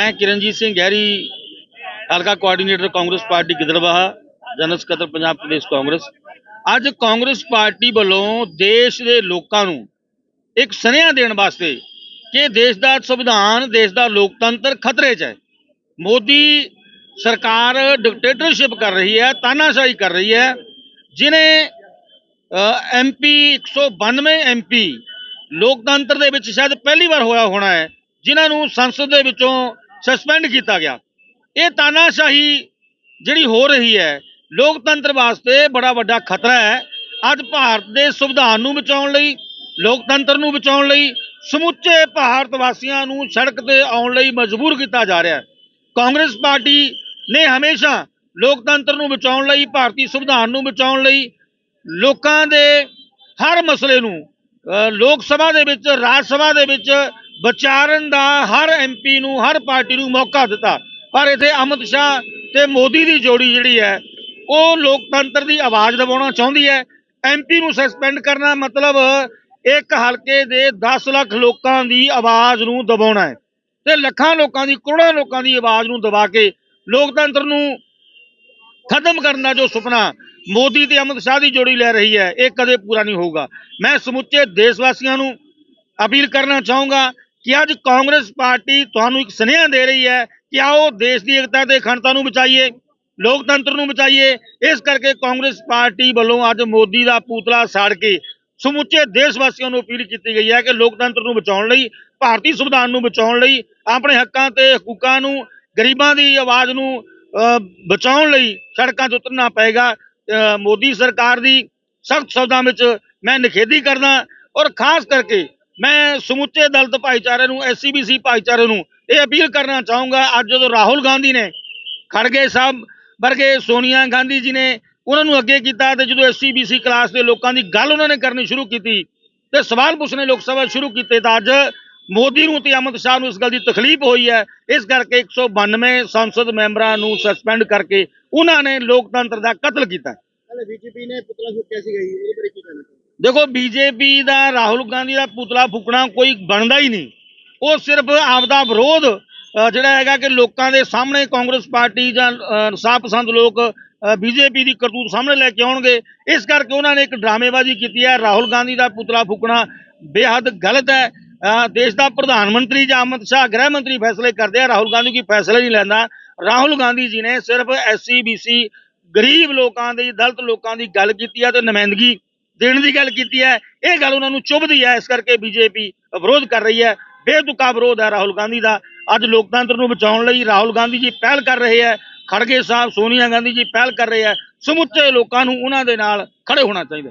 ਮੈਂ ਕਿਰਨਜੀਤ ਸਿੰਘ ਗਹਿਰੀ, ਹਲਕਾ coordinator Congress party Gidderbaha general ਸਕੱਤਰ ਪੰਜਾਬ ਪ੍ਰਦੇਸ਼ ਕਾਂਗਰਸ। ਅੱਜ ਕਾਂਗਰਸ ਪਾਰਟੀ ਵੱਲੋਂ ਦੇਸ਼ ਦੇ ਲੋਕਾਂ ਨੂੰ ਇੱਕ ਸੁਨੇਹਾ ਦੇਣ ਵਾਸਤੇ ਕਿ ਦੇਸ਼ ਦਾ ਸੰਵਿਧਾਨ, ਦੇਸ਼ ਦਾ ਲੋਕਤੰਤਰ ਖਤਰੇ 'ਚ ਹੈ। ਮੋਦੀ ਸਰਕਾਰ ਡਿਕਟੇਟਰਸ਼ਿਪ ਕਰ ਰਹੀ ਹੈ, ਤਾਨਾਸ਼ਾਹੀ ਕਰ ਰਹੀ ਹੈ, ਜਿਨੇ ਐਮਪੀ 192 ਐਮਪੀ ਲੋਕਤੰਤਰ ਦੇ ਵਿੱਚ ਸ਼ਾਇਦ ਪਹਿਲੀ ਵਾਰ ਹੋਇਆ ਹੋਣਾ ਹੈ, ਜਿਨ੍ਹਾਂ ਨੂੰ ਸੰਸਦ ਦੇ ਵਿੱਚੋਂ ਸਸਪੈਂਡ ਕੀਤਾ ਗਿਆ। ਇਹ ਤਾਨਾਸ਼ਾਹੀ ਜਿਹੜੀ ਹੋ ਰਹੀ ਹੈ, ਲੋਕਤੰਤਰ ਵਾਸਤੇ ਬੜਾ ਵੱਡਾ ਖਤਰਾ ਹੈ। ਅੱਜ ਭਾਰਤ ਦੇ ਸੰਵਿਧਾਨ ਨੂੰ ਬਚਾਉਣ ਲਈ, ਲੋਕਤੰਤਰ ਨੂੰ ਬਚਾਉਣ ਲਈ, ਸਮੁੱਚੇ ਭਾਰਤ ਵਾਸੀਆਂ ਨੂੰ ਸੜਕ ਤੇ ਆਉਣ ਲਈ ਮਜਬੂਰ ਕੀਤਾ ਜਾ ਰਿਹਾ ਹੈ। ਕਾਂਗਰਸ ਪਾਰਟੀ ਨੇ ਹਮੇਸ਼ਾ ਲੋਕਤੰਤਰ ਨੂੰ ਬਚਾਉਣ ਲਈ, ਭਾਰਤੀ ਸੰਵਿਧਾਨ ਨੂੰ ਬਚਾਉਣ ਲਈ ਲੋਕਾਂ ਦੇ ਹਰ ਮਸਲੇ ਨੂੰ ਲੋਕ ਸਭਾ ਦੇ ਵਿੱਚ, ਰਾਜ ਸਭਾ ਦੇ ਵਿੱਚ ਵਿਚਾਰਨ ਦਾ ਹਰ ਐਮਪੀ ਨੂੰ, ਹਰ ਪਾਰਟੀ ਨੂੰ ਮੌਕਾ ਦਿੱਤਾ। ਪਰ ਇੱਥੇ ਅਮਿਤ ਸ਼ਾਹ ਤੇ ਮੋਦੀ ਦੀ ਜੋੜੀ ਜਿਹੜੀ ਹੈ, ਉਹ ਲੋਕਤੰਤਰ ਦੀ ਆਵਾਜ਼ ਦਬਾਉਣਾ ਚਾਹੁੰਦੀ ਹੈ। ਐਮਪੀ ਨੂੰ ਸਸਪੈਂਡ ਕਰਨਾ ਮਤਲਬ ਇੱਕ ਹਲਕੇ ਦੇ 10 ਲੱਖ ਲੋਕਾਂ ਦੀ ਆਵਾਜ਼ ਨੂੰ ਦਬਾਉਣਾ ਹੈ ਤੇ ਲੱਖਾਂ ਲੋਕਾਂ ਦੀ, ਕਰੋੜਾਂ ਲੋਕਾਂ ਦੀ ਆਵਾਜ਼ ਨੂੰ ਦਬਾ ਕੇ ਲੋਕਤੰਤਰ ਨੂੰ ਖਤਮ ਕਰਨ ਦਾ ਜੋ ਸੁਪਨਾ ਮੋਦੀ ਤੇ ਅਮਿਤ ਸ਼ਾਹ ਦੀ ਜੋੜੀ ਲੈ ਰਹੀ ਹੈ, ਇਹ ਕਦੇ ਪੂਰਾ ਨਹੀਂ ਹੋਊਗਾ। ਮੈਂ ਸਮੁੱਚੇ ਦੇਸ਼ ਵਾਸੀਆਂ ਨੂੰ ਅਪੀਲ ਕਰਨਾ ਚਾਹੂੰਗਾ ਕਿ ਅੱਜ ਕਾਂਗਰਸ ਪਾਰਟੀ ਤੁਹਾਨੂੰ ਇੱਕ ਸੁਨੇਹਾ ਦੇ ਰਹੀ ਹੈ ਕਿ ਆਓ ਦੇਸ਼ ਦੀ ਏਕਤਾ ਤੇ ਅਖੰਡਤਾ ਨੂੰ ਬਚਾਈਏ, ਲੋਕਤੰਤਰ ਨੂੰ ਬਚਾਈਏ। ਇਸ ਕਰਕੇ ਕਾਂਗਰਸ ਪਾਰਟੀ ਵੱਲੋਂ ਅੱਜ ਮੋਦੀ ਦਾ ਪੂਤਲਾ ਸਾੜ ਕੇ ਸਮੁੱਚੇ ਦੇਸ਼ ਵਾਸੀਆਂ ਨੂੰ ਅਪੀਲ ਕੀਤੀ ਗਈ ਹੈ ਕਿ ਲੋਕਤੰਤਰ ਨੂੰ ਬਚਾਉਣ ਲਈ, ਭਾਰਤੀ ਸੰਵਿਧਾਨ ਨੂੰ ਬਚਾਉਣ ਲਈ, ਆਪਣੇ ਹੱਕਾਂ ਤੇ ਹਕੂਕਾਂ ਨੂੰ, ਗਰੀਬਾਂ ਦੀ ਆਵਾਜ਼ ਨੂੰ ਬਚਾਉਣ ਲਈ ਸੜਕਾਂ 'ਤੇ ਉਤਰਨਾ ਪਏਗਾ। ਮੋਦੀ ਸਰਕਾਰ ਦੀ ਸਖਤ ਸ਼ਬਦਾਂ ਵਿੱਚ ਮੈਂ ਨਿਖੇਧੀ ਕਰਦਾ ਔਰ ਖਾਸ ਕਰਕੇ ਮੈਂ ਸਮੁੱਚੇ ਦਲਿਤ ਭਾਈਚਾਰੇ ਨੂੰ ਐਸਸੀਬੀਸੀ ਭਾਈਚਾਰੇ ਨੂੰ ਇਹ ਅਪੀਲ ਕਰਨਾ ਚਾਹੂੰਗਾ, ਅੱਜ ਜਦੋਂ ਰਾਹੁਲ ਗਾਂਧੀ ਨੇ ਖੜਗੇ ਸਾਹਿਬ ਵਰਗੇ ਸੋਨੀਆ ਗਾਂਧੀ ਜੀ ਨੇ, ਉਹਨਾਂ ਨੂੰ ਅੱਗੇ ਕੀਤਾ ਤੇ ਜਦੋਂ ਐਸਸੀਬੀਸੀ ਕਲਾਸ ਦੇ ਲੋਕਾਂ ਦੀ ਗੱਲ ਉਹਨਾਂ ਨੇ ਕਰਨੀ ਸ਼ੁਰੂ ਕੀਤੀ ਤੇ ਸਵਾਲ ਪੁੱਛਣੇ ਲੋਕ ਸਭਾ ਸ਼ੁਰੂ ਕੀਤੇ ਤਾਂ ਅੱਜ ਮੋਦੀ ਨੂੰ ਤੇ ਅਮਿਤ ਸ਼ਾਹ ਨੂੰ ਇਸ ਗੱਲ ਦੀ ਤਕਲੀਫ ਹੋਈ ਹੈ। ਇਸ ਕਰਕੇ 192 ਸੰਸਦ ਮੈਂਬਰਾਂ ਨੂੰ ਸਸਪੈਂਡ ਕਰਕੇ ਉਹਨਾਂ ਨੇ ਲੋਕਤੰਤਰ ਦਾ ਕਤਲ ਕੀਤਾ। ਬੀਜੇਪੀ ਨੇ ਪੁਤਲਾ ਫੂਕਿਆ ਸੀਗਾ ਜੀ ਉਹਦੇ ਬਾਰੇ ਕੀ ਕਹਿਣਾ ਦੇਖੋ ਬੀਜੇਪੀ ਦਾ ਰਾਹੁਲ ਗਾਂਧੀ ਦਾ ਪੁਤਲਾ ਫੂਕਣਾ ਕੋਈ ਬਣਦਾ ਹੀ ਨਹੀਂ। ਉਹ ਸਿਰਫ ਆਪਦਾ ਵਿਰੋਧ ਜਿਹੜਾ ਹੈਗਾ ਕਿ ਲੋਕਾਂ ਦੇ ਸਾਹਮਣੇ ਕਾਂਗਰਸ ਪਾਰਟੀ ਜਾਂ ਅ, ਸਾਫ਼ ਪਸੰਦ ਲੋਕ ਬੀਜੇਪੀ ਦੀ ਕਰਤੂਤ ਸਾਹਮਣੇ ਲੈ ਕੇ ਆਉਣਗੇ। ਇਸ ਕਰਕੇ ਉਹਨਾਂ ਨੇ ਇੱਕ ਡਰਾਮੇਬਾਜ਼ੀ ਕੀਤੀ ਹੈ। ਰਾਹੁਲ ਗਾਂਧੀ ਦਾ ਪੁਤਲਾ ਫੂਕਣਾ ਬੇਹੱਦ ਗਲਤ ਹੈ। ਦੇਸ਼ ਦਾ ਪ੍ਰਧਾਨ ਮੰਤਰੀ ਜਾਂ ਅਮਿਤ ਸ਼ਾਹ ਗ੍ਰਹਿ ਮੰਤਰੀ ਫੈਸਲੇ ਕਰਦੇ ਆ। ਰਾਹੁਲ ਗਾਂਧੀ ਕੋਈ ਫੈਸਲਾ ਨਹੀਂ ਲੈਂਦਾ। ਰਾਹੁਲ ਗਾਂਧੀ ਜੀ ਨੇ ਸਿਰਫ ਐਸਸੀ ਬੀਸੀ ਗਰੀਬ ਲੋਕਾਂ ਦੀ ਦਲਿਤ ਲੋਕਾਂ ਦੀ ਗੱਲ ਕੀਤੀ ਹੈ ਤੇ ਨੁਮਾਇੰਦਗੀ ਦੇਣ ਦੀ ਗੱਲ ਕੀਤੀ ਹੈ, ਇਹ ਗੱਲ ਉਹਨਾਂ ਨੂੰ ਚੁਭਦੀ ਹੈ, ਇਸ ਕਰਕੇ ਬੀਜੇਪੀ ਵਿਰੋਧ ਕਰ ਰਹੀ ਹੈ। ਬੇਤੁਕਾ ਵਿਰੋਧ ਹੈ ਰਾਹੁਲ ਗਾਂਧੀ ਦਾ। ਅੱਜ ਲੋਕਤੰਤਰ ਨੂੰ ਬਚਾਉਣ ਲਈ ਰਾਹੁਲ ਗਾਂਧੀ ਜੀ ਪਹਿਲ ਕਰ ਰਹੇ ਹੈ, ਖੜਗੇ ਸਾਹਿਬ, ਸੋਨੀਆ ਗਾਂਧੀ ਜੀ ਪਹਿਲ ਕਰ ਰਹੇ ਹੈ। ਸਮੁੱਚੇ ਲੋਕਾਂ ਨੂੰ ਉਹਨਾਂ ਦੇ ਨਾਲ ਖੜੇ ਹੋਣਾ ਚਾਹੀਦਾ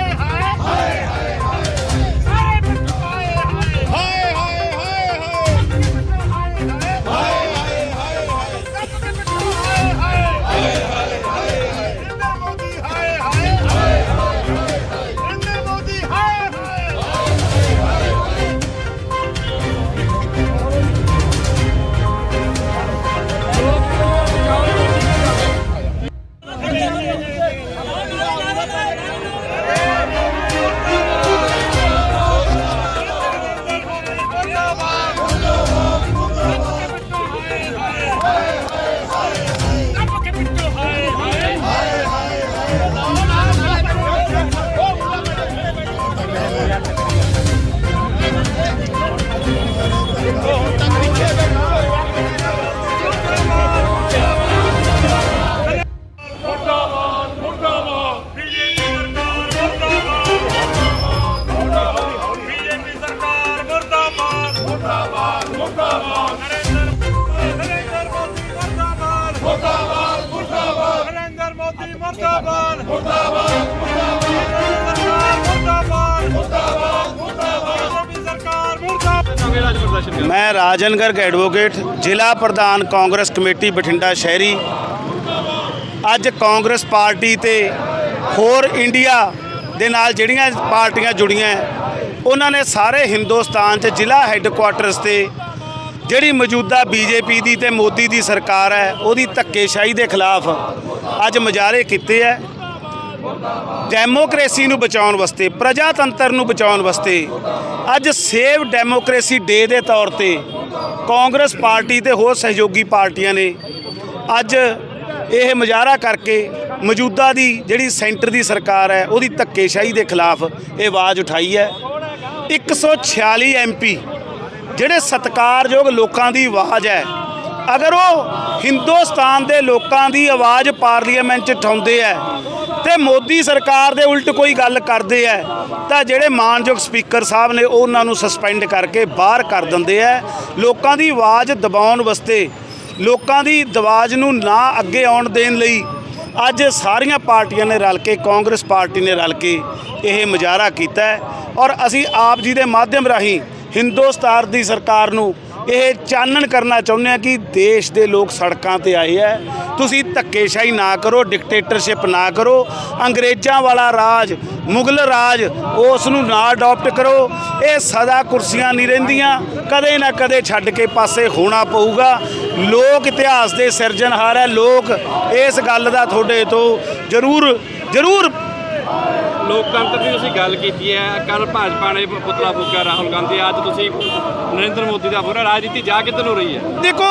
ਮੁਰਦਾਬਾਦ। ਮੁਰਦਾਬਾਦ। ਮੁਰਦਾਬਾਦ ਮੁਰਦਾਬਾਦ ਮੁਰਦਾਬਾਦ ਮੈਂ ਰਾਜਨ ਗਰਗ ਐਡਵੋਕੇਟ, ਜ਼ਿਲ੍ਹਾ ਪ੍ਰਧਾਨ ਕਾਂਗਰਸ ਕਮੇਟੀ ਬਠਿੰਡਾ ਸ਼ਹਿਰੀ। ਅੱਜ ਕਾਂਗਰਸ ਪਾਰਟੀ ਤੇ ਹੋਰ ਇੰਡੀਆ ਦੇ ਨਾਲ ਜਿਹੜੀਆਂ ਪਾਰਟੀਆਂ ਜੁੜੀਆਂ ਉਹਨਾਂ ਨੇ ਸਾਰੇ ਹਿੰਦੁਸਤਾਨ 'ਚ ਜ਼ਿਲ੍ਹਾ ਹੈੱਡਕੁਆਟਰਸ ਤੇ ਜਿਹੜੀ ਮੌਜੂਦਾ ਬੀਜੇਪੀ ਦੀ ਤੇ ਮੋਦੀ ਦੀ ਸਰਕਾਰ ਹੈ ਉਹਦੀ ਧੱਕੇਸ਼ਾਹੀ ਦੇ ਖਿਲਾਫ ਅੱਜ ਮੁਜ਼ਾਹਰੇ ਕੀਤੇ ਹੈ ਡੈਮੋਕ੍ਰੇਸੀ ਨੂੰ ਬਚਾਉਣ ਵਾਸਤੇ, ਪ੍ਰਜਾਤੰਤਰ ਨੂੰ ਬਚਾਉਣ ਵਾਸਤੇ ਅੱਜ ਸੇਵ ਡੈਮੋਕ੍ਰੇਸੀ ਡੇ ਦੇ ਤੌਰ ਤੇ ਕਾਂਗਰਸ ਪਾਰਟੀ ਤੇ ਹੋਰ ਸਹਿਯੋਗੀ ਪਾਰਟੀਆਂ ਨੇ ਅੱਜ ਇਹ ਮੁਜ਼ਾਹਰਾ ਕਰਕੇ ਮੌਜੂਦਾ ਦੀ ਜਿਹੜੀ ਸੈਂਟਰ ਦੀ ਸਰਕਾਰ ਹੈ ਉਹਦੀ ਧੱਕੇਸ਼ਾਹੀ ਦੇ ਖਿਲਾਫ ਇਹ ਆਵਾਜ਼ ਉਠਾਈ ਹੈ 146 ਐਮਪੀ ਜਿਹੜੇ ਸਤਿਕਾਰਯੋਗ ਲੋਕਾਂ ਦੀ ਆਵਾਜ਼ ਹੈ ਅਗਰ ਉਹ ਹਿੰਦੁਸਤਾਨ ਦੇ ਲੋਕਾਂ ਦੀ ਆਵਾਜ਼ ਪਾਰਲੀਮੈਂਟ 'ਚ ਉਠਾਉਂਦੇ ਹੈ ਤੇ ਮੋਦੀ ਸਰਕਾਰ ਦੇ ਉਲਟ ਕੋਈ ਗੱਲ ਕਰਦੇ ਹੈ ਤਾਂ ਜਿਹੜੇ ਮਾਨਯੋਗ ਸਪੀਕਰ ਸਾਹਿਬ ਨੇ ਉਹ ਉਹਨਾਂ ਨੂੰ ਸਸਪੈਂਡ ਕਰਕੇ ਬਾਹਰ ਕਰ ਦਿੰਦੇ ਹੈ ਲੋਕਾਂ ਦੀ ਆਵਾਜ਼ ਦਬਾਉਣ ਵਾਸਤੇ, ਲੋਕਾਂ ਦੀ ਦਵਾਜ਼ ਨੂੰ ਨਾ ਅੱਗੇ ਆਉਣ ਦੇਣ ਲਈ ਅੱਜ ਸਾਰੀਆਂ ਪਾਰਟੀਆਂ ਨੇ ਰਲ ਕੇ, ਕਾਂਗਰਸ ਪਾਰਟੀ ਨੇ ਰਲ ਕੇ ਇਹ ਮੁਜ਼ਾਹਰਾ ਕੀਤਾ ਔਰ ਅਸੀਂ ਆਪ ਜੀ ਦੇ ਮਾਧਿਅਮ ਰਾਹੀਂ ਹਿੰਦੁਸਤਾਨ ਦੀ ਸਰਕਾਰ ਨੂੰ ਇਹ ਚਾਨਣ ਕਰਨਾ ਚਾਹੁੰਦੇ ਹਾਂ ਕਿ ਦੇਸ਼ ਦੇ ਲੋਕ ਸੜਕਾਂ ਤੇ ਆਏ ਹੈ ਤੁਸੀਂ ਧੱਕੇਸ਼ਾਹੀ ਨਾ ਕਰੋ ਡਿਕਟੇਟਰਸ਼ਿਪ ਨਾ ਕਰੋ। ਅੰਗਰੇਜ਼ਾਂ ਵਾਲਾ ਰਾਜ, ਮੁਗਲ ਰਾਜ, ਉਸ ਨੂੰ ਨਾ ਅਡਾਪਟ ਕਰੋ। ਇਹ ਸਦਾ ਕੁਰਸੀਆਂ ਨਹੀਂ ਰਹਿੰਦੀਆਂ। ਕਦੇ ਨਾ ਕਦੇ ਛੱਡ ਕੇ ਪਾਸੇ ਹੋਣਾ ਪਊਗਾ। ਲੋਕ ਇਤਿਹਾਸ ਦੇ ਸਿਰਜਣਹਾਰ ਹੈ ਲੋਕ ਇਸ ਗੱਲ ਦਾ ਤੁਹਾਡੇ ਤੋਂ ਜ਼ਰੂਰ ਜ਼ਰੂਰ ਲੋਕਤੰਤਰ ਦੀ ਤੁਸੀਂ ਗੱਲ ਕੀਤੀ ਹੈ ਕੱਲ ਭਾਜਪਾ ਨੇ ਪੁਤਲਾ ਫੂਕਿਆ ਰਾਹੁਲ ਗਾਂਧੀ, ਅੱਜ ਤੁਸੀਂ ਨਰਿੰਦਰ ਮੋਦੀ ਦਾ ਪੂਰਾ ਰਾਜਨੀਤੀ ਜਾ ਕਿੱਧਰ ਨੂੰ ਰਹੀ ਹੈ? ਦੇਖੋ,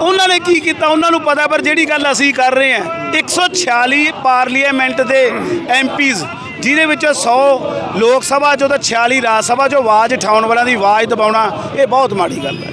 ਉਹਨਾਂ ਨੇ ਕੀ ਕੀਤਾ, ਉਹਨਾਂ ਨੂੰ ਪਤਾ, ਪਰ ਜਿਹੜੀ ਗੱਲ ਅਸੀਂ ਕਰ ਰਹੇ ਹਾਂ 146 ਪਾਰਲੀਮੈਂਟ ਦੇ ਐਮਪੀਜ਼ ਜਿਹਦੇ ਵਿੱਚ 100 ਲੋਕ ਸਭਾ, ਚੋਂ ਤਾਂ 46 ਰਾਜ ਸਭਾ, ਚੋਂ ਆਵਾਜ਼ ਉਠਾਉਣ ਵਾਲਿਆਂ ਦੀ ਆਵਾਜ਼ ਦਬਾਉਣਾ, ਇਹ ਬਹੁਤ ਮਾੜੀ ਗੱਲ ਹੈ।